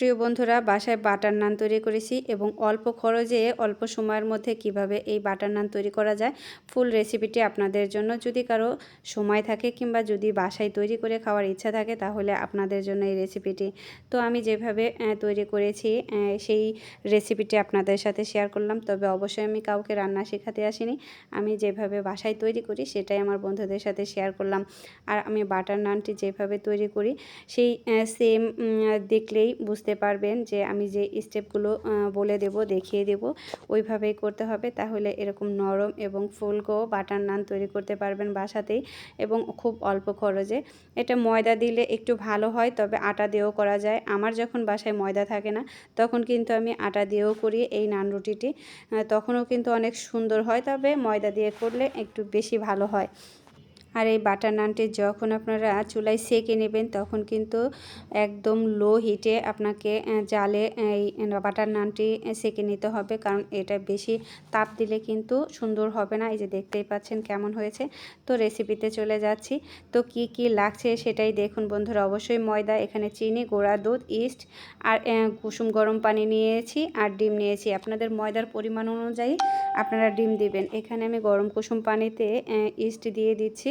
প্রিয় বন্ধুরা, বাসায় বাটার নান তৈরি করেছি এবং অল্প খরচে, অল্প সময়ের মধ্যে কীভাবে এই বাটার নান তৈরি করা যায়, ফুল রেসিপিটি আপনাদের জন্য। যদি কারও সময় থাকে কিংবা যদি বাসায় তৈরি করে খাওয়ার ইচ্ছা থাকে, তাহলে আপনাদের জন্য এই রেসিপিটি। তো আমি যেভাবে তৈরি করেছি সেই রেসিপিটি আপনাদের সাথে শেয়ার করলাম। তবে অবশ্যই আমি কাউকে রান্না শেখাতে আসিনি। আমি যেভাবে বাসায় তৈরি করি, সেটাই আমার বন্ধুদের সাথে শেয়ার করলাম। আর আমি বাটার নানটি যেভাবে তৈরি করি, সেই সেম দেখলেই বুঝতে পারবেন যে আমি যে স্টেপগুলো বলে দেব, দেখিয়ে দেব, ওইভাবেই করতে হবে। তাহলে এরকম নরম এবং ফুলকো বাটার নান তৈরি করতে পারবেন বাসাতেই এবং খুব অল্প খরচে। এটা ময়দা দিলে একটু ভালো হয়, তবে আটা দিয়েও করা যায়। আমার যখন বাসায় ময়দা থাকে না, তখন কিন্তু আমি আটা দিয়েও করি এই নান রুটিটি। তখনও কিন্তু অনেক সুন্দর হয়, তবে ময়দা দিয়ে করলে একটু বেশি ভালো হয়। আর এই বাটার নানটি যখন আপনারা চুলায় সেকে নেবেন, তখন কিন্তু একদম লো হিটে আপনাকে জালে এই বাটার নানটি সেকে নিতে হবে। কারণ এটা বেশি তাপ দিলে কিন্তু সুন্দর হবে না। এই যে দেখতেই পাচ্ছেন কেমন হয়েছে। তো রেসিপিতে চলে যাচ্ছি। তো কি কি লাগছে সেটাই দেখুন বন্ধুরা। অবশ্যই ময়দা, এখানে চিনি, গোড়া, দুধ ইস্ট আর কুসুম গরম পানি নিয়েছি আর ডিম নিয়েছি। আপনাদের ময়দার পরিমাণ অনুযায়ী আপনারা ডিম দিবেন। এখানে আমি গরম কুসুম পানিতে ইস্ট দিয়ে দিচ্ছি।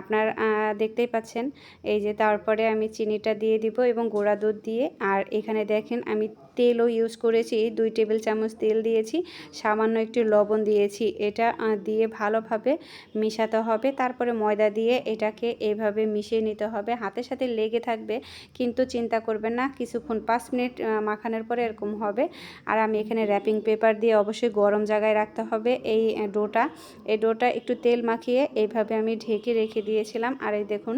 আপনার দেখতেই পাচ্ছেন। এই যে তারপরে আমি চিনিটা দিয়ে দিব এবং গোড়া দুধ দিয়ে। আর এখানে দেখেন, আমি তেলও ইউজ করেছি। দুই টেবিল চামচ তেল দিয়েছি। সামান্য একটু লবণ দিয়েছি। এটা দিয়ে ভালোভাবে মিশাতে হবে। তারপরে ময়দা দিয়ে এটাকে এইভাবে মিশিয়ে নিতে হবে। হাতের সাথে লেগে থাকবে। কিন্তু চিন্তা করবেন না, কিছুক্ষণ পাঁচ মিনিট মাখানোর পরে এরকম হবে। আর আমি এখানে র্যাপিং পেপার দিয়ে অবশ্যই গরম জায়গায় রাখতে হবে। এই ডোটা এই ডোটা একটু তেল মাখিয়ে এইভাবে আমি ঢেকে রেখে দিয়েছিলাম। আর এই দেখুন,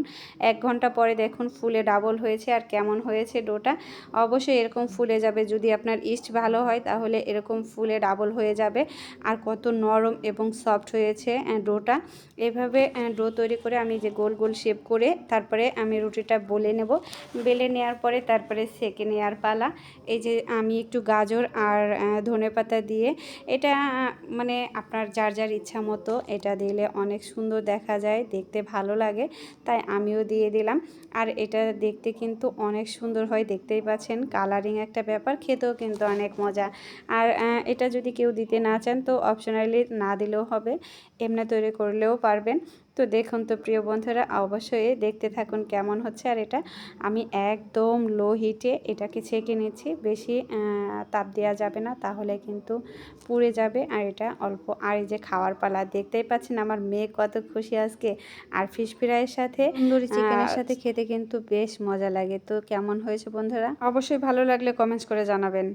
এক ঘণ্টা পরে দেখুন ফুলে ডাবল হয়েছে আর কেমন হয়েছে ডোটা। অবশ্যই এরকম ফুলে যাবে। যদি আপনার ইস্ট ভালো হয়, তাহলে এরকম ফুলে ডাবল হয়ে যাবে। আর কত নরম এবং সফট হয়েছে ডোটা। এভাবে ডো তৈরি করে আমি যে গোল গোল শেপ করে তারপরে আমি রুটিটা বলে নেব। বেলে নেওয়ার পরে তারপরে সেকে নেওয়ার পালা। এই যে আমি একটু গাজর আর ধনে পাতা দিয়ে এটা মানে আপনার যার যার ইচ্ছা মতো এটা দিলে অনেক সুন্দর দেখা যায়, দেখতে ভালো লাগে, তাই আমিও দিয়ে দিলাম। আর এটা দেখতে কিন্তু অনেক সুন্দর হয়, দেখতেই পাচ্ছেন কালারিং একটা ব্যাপার, খেতেও কিন্তু অনেক মজা। আর এটা যদি কেউ দিতে না চান তো অপশনালি না দিলেও হবে, এমনি তৈরি করলেও পারবেন। তো দেখুন তো প্রিয় বন্ধুরা অবশ্যই দেখতে থাকুন কেমন হচ্ছে। আর এটা আমি একদম লো হিটে এটাকে ছেঁকে নিচ্ছি বেশি তাপ দেওয়া যাবে না তাহলে কিন্তু পুড়ে যাবে। আর এটা অল্প আর এই যে খাওয়ার পালা দেখতেই পাচ্ছেন আমার মেয়ে কত খুশি আজকে। আর ফিশ ফ্রাইয়ের সাথে তন্দুরি চিকেনের সাথে খেতে কিন্তু বেশ মজা লাগে। তো কেমন হয়েছে বন্ধুরা? অবশ্যই ভালো লাগলে কমেন্টস করে জানাবেন।